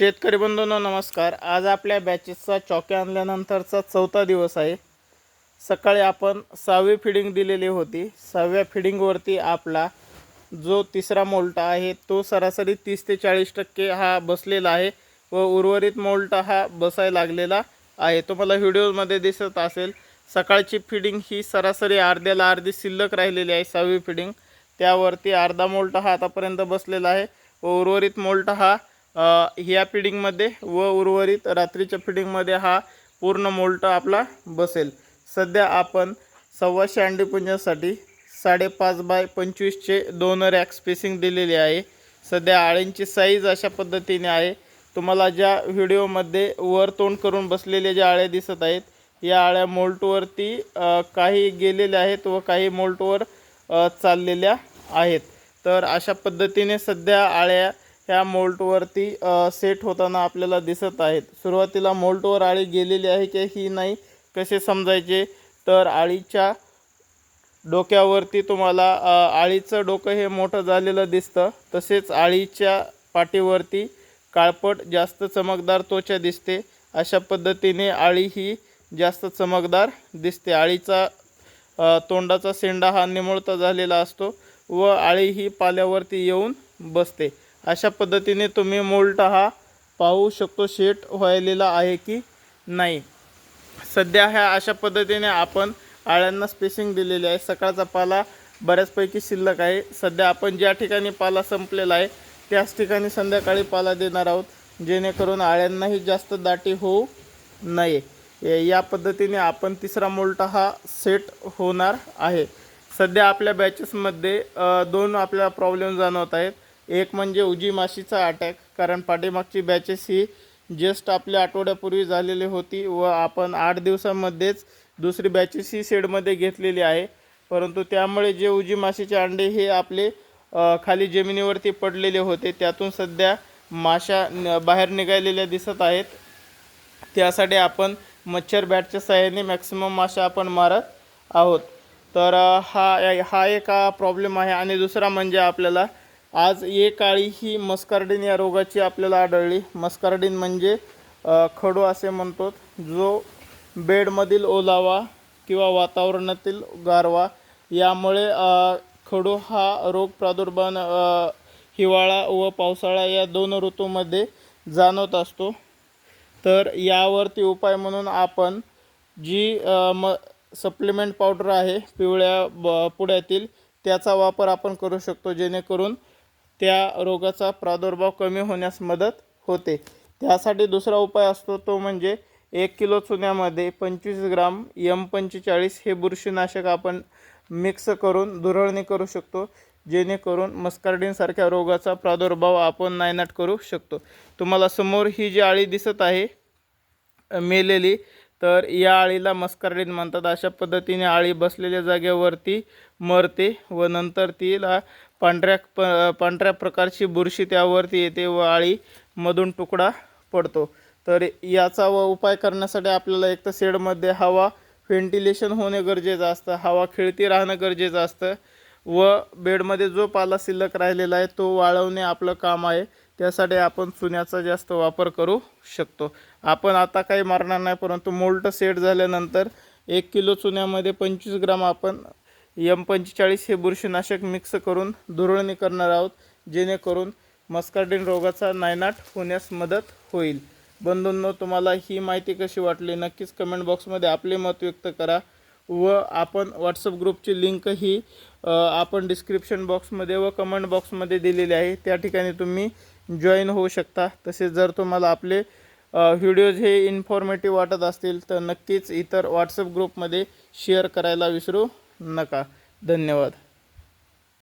शेतकरी बंधूंनो नमस्कार. आज आपल्या बॅचेसचा चौक्या आणल्यानंतरचा चौथा दिवस आहे. सकाळी आपण सहावी फिडिंग दिलेली होती. सहाव्या फिडिंगवरती आपला जो तिसरा मोल्टा आहे तो सरासरी तीस ते चाळीस टक्के हा बसलेला आहे व उर्वरित मोल्टा हा बसायला लागलेला आहे. तुम्हाला व्हिडिओमध्ये दिसत असेल सकाळची फिडिंग ही सरासरी अर्ध्याला अर्धी शिल्लक राहिलेली आहे सहावी फिडिंग त्यावरती अर्धा मोल्टा हा आतापर्यंत बसलेला आहे व उर्वरित मोल्टा हा ह्या फिडिंगमध्ये व उर्वरित रात्रीच्या फिडिंगमध्ये हा पूर्ण मोल्ट आपला बसेल. सध्या आपण सव्वाशे अंडीपुंजासाठी साडेपाच बाय पंचवीसचे दोन रॅक स्पेसिंग दिलेली आहे. सध्या आळींची साईज अशा पद्धतीने आहे. तुम्हाला ज्या व्हिडिओमध्ये वर तोंड करून बसलेले ज्या आळ्या दिसत आहेत या आळ्या मोल्टवरती काही गेलेल्या आहेत व काही मोल्टवर चाललेल्या आहेत. तर अशा पद्धतीने सध्या आळ्या ह्या मोल्टवरती सेट होताना आपल्याला दिसत आहेत. सुरुवातीला मोल्टवर आळी गेलेली आहे की ही नाही कसे समजायचे? तर आळीच्या डोक्यावरती तुम्हाला आळीचं डोकं हे मोठं झालेलं दिसतं. तसेच आळीच्या पाठीवरती काळपट जास्त चमकदार त्वचा दिसते. अशा पद्धतीने आळी ही जास्त चमकदार दिसते. आळीचा तोंडाचा शेंडा हा निमुळता झालेला असतो व आळी ही पाल्यावरती येऊन बसते. अशा पद्धतीने तुम्ही मोल्ट हा पाहू शकतो. शेट व्हायलेला आहे की नाही? सध्या ह्या अशा पद्धतीने आपण आळ्यांना स्पेसिंग दिलेली आहे. सकाळचा पाला बऱ्याचपैकी शिल्लक आहे. सध्या आपण ज्या ठिकाणी पाला संपलेला आहे त्याच ठिकाणी संध्याकाळी पाला देणार आहोत जेणेकरून आळ्यांनाही जास्त दाटी होऊ नये. या- पद्धतीने आपण तिसरा मोल्टा हा सेट होणार आहे. सध्या आपल्या बॅचेसमध्ये दोन आपल्याला प्रॉब्लेम जाणवत आहेत. एक म्हणजे उजी माशीचा अटॅक कारण पाठीमागची बॅचेस ही जस्ट आपल्या आठवड्यापूर्वी झालेली होती व आपण आठ दिवसामध्येच दुसरी बॅचेस ही शेडमध्ये घेतलेली आहे. परंतु त्यामुळे जे उजी माशीचे अंडे हे आपले खाली जमिनीवरती पडलेले होते त्यातून सध्या माशा न- बाहेर निघालेल्या दिसत आहेत. त्यासाठी आपण मच्छर बॅटच्या सहाय्याने मॅक्सिमम माशा आपण मारत आहोत. तर हा हा एक प्रॉब्लेम आहे. आणि दुसरा म्हणजे आपल्याला आज ये काळी ही मस्कार्डिन या रोगाची आपल्याला आढळली. मस्कार्डिन म्हणजे खडू असे म्हणतो जो बेडमधील ओलावा किंवा वातावरणातील गारवा यामुळे खडू हा रोग प्रादुर्भाव हिवाळा व पावसाळा या दोन ऋतूमध्ये जाणवत असतो. तर यावरती उपाय म्हणून आपण जी म सप्लिमेंट पावडर आहे पिवळ्या ब पुड्यातील त्याचा वापर आपण करू शकतो जेणेकरून त्या रोगाचा प्रादुर्भाव कमी होण्यास मदत होते. त्यासाठी दुसरा उपाय असतो तो म्हणजे एक किलो चुन्यामध्ये पंचवीस ग्राम यम पंचेचाळीस हे बुरशीनाशक आपण मिक्स करून धुरळणी करू शकतो जेणेकरून मस्कार्डिनसारख्या रोगाचा प्रादुर्भाव आपण नायनाट करू शकतो. तुम्हाला समोर ही जी आळी दिसत आहे मेलेली तर या आळीला मस्कार्डिन म्हणतात. अशा पद्धतीने आळी बसलेल्या जागेवरती मरते व नंतर तिला पांढऱ्या प पांढऱ्या प्रकारची बुरशी त्यावरती येते व आळीमधून तुकडा पडतो. तर याचा व उपाय करण्यासाठी आपल्याला एक तर शेडमध्ये हवा व्हेंटिलेशन होणे गरजेचं असतं हवा खेळती राहणं गरजेचं असतं व बेडमध्ये जो पाला शिल्लक राहिलेला आहे तो वाळवणे आपलं काम आहे. त्यासाठी आपण चुन्याचा जास्त वापर करू शकतो. आपण आता काही मारणार नाही परंतु मोल्ट सेट झाल्यानंतर एक किलो चुन्यामध्ये पंचवीस ग्राम आपण यम पंचेचाळीस हे बुरशीनाशक मिक्स करून धुरळणी करणार आहोत जेणेकरून मस्कार्डिन रोगाचा नायनाट होण्यास मदत होईल. बंधूंनो तुम्हाला ही माहिती कशी वाटली नक्कीच कमेंट बॉक्समध्ये आपले मत व्यक्त करा व आपण व्हॉट्सअप ग्रुपची लिंक ही आपण डिस्क्रिप्शन बॉक्समध्ये व कमेंट बॉक्समध्ये दिलेली आहे. त्या ठिकाणी तुम्ही जॉईन होऊ शकता. तसेच जर तुम्हाला आपले व्हिडिओज हे इन्फॉर्मेटिव्ह वाटत असतील तर नक्कीच इतर व्हॉट्सअप ग्रुपमध्ये शेअर करायला विसरू नका. धन्यवाद.